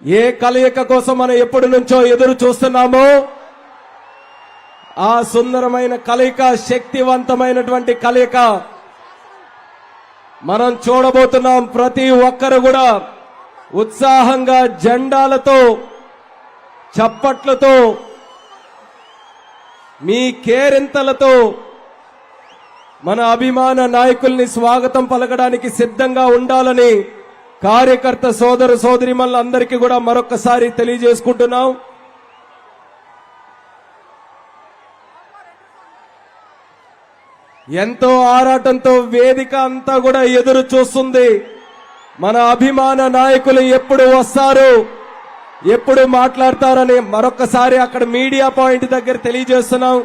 ఏ కలయిక కోసం మనం ఎప్పటి నుంచో ఎదురు చూస్తున్నామో ఆ సుందరమైన కలయిక శక్తివంతమైనటువంటి కలయిక మనం చూడబోతున్నాం ప్రతి ఒక్కరు కూడా ఉత్సాహంగా జెండాలతో చప్పట్లతో మీ కేరింతలతో మన అభిమాన నాయకుల్ని స్వాగతం పలకడానికి సిద్ధంగా ఉండాలని కార్యకర్త సోదర సోదరిమల్లందరికీ కూడా మరొకసారి తెలియజేసుకుంటున్నాం. ఎంతో ఆరాటంతో వేదిక అంతా కూడా ఎదురు చూస్తుంది. మన అభిమాన నాయకులు ఎప్పుడు వస్తారు? ఎప్పుడు మాట్లాడతారని మరొకసారి అక్కడ మీడియా పాయింట్ దగ్గర తెలియజేస్తున్నాం.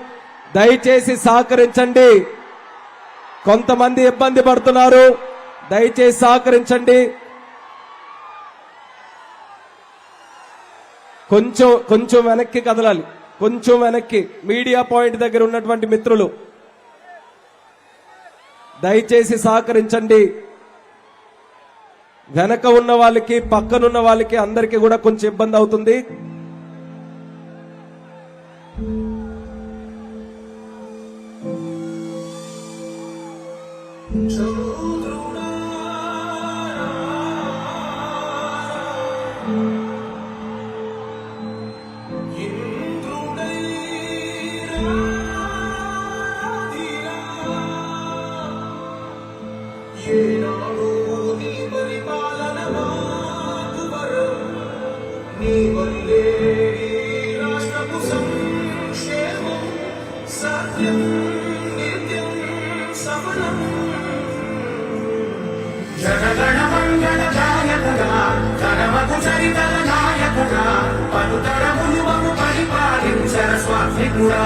దయచేసి సహకరించండి. కొంతమంది ఇబ్బంది పడుతున్నారు. దయచేసి సహకరించండి. కొంచెం కొంచెం వెనక్కి కదలాలి. కొంచెం వెనక్కి. మీడియా పాయింట్ దగ్గర ఉన్నటువంటి మిత్రులు దయచేసి సహకరించండి. వెనక ఉన్న వాళ్ళకి పక్కనున్న వాళ్ళకి అందరికీ కూడా కొంచెం ఇబ్బంది అవుతుంది. చరితల నాయకుడా పలుతరములు మము పరిపాలించర స్వామి కూడా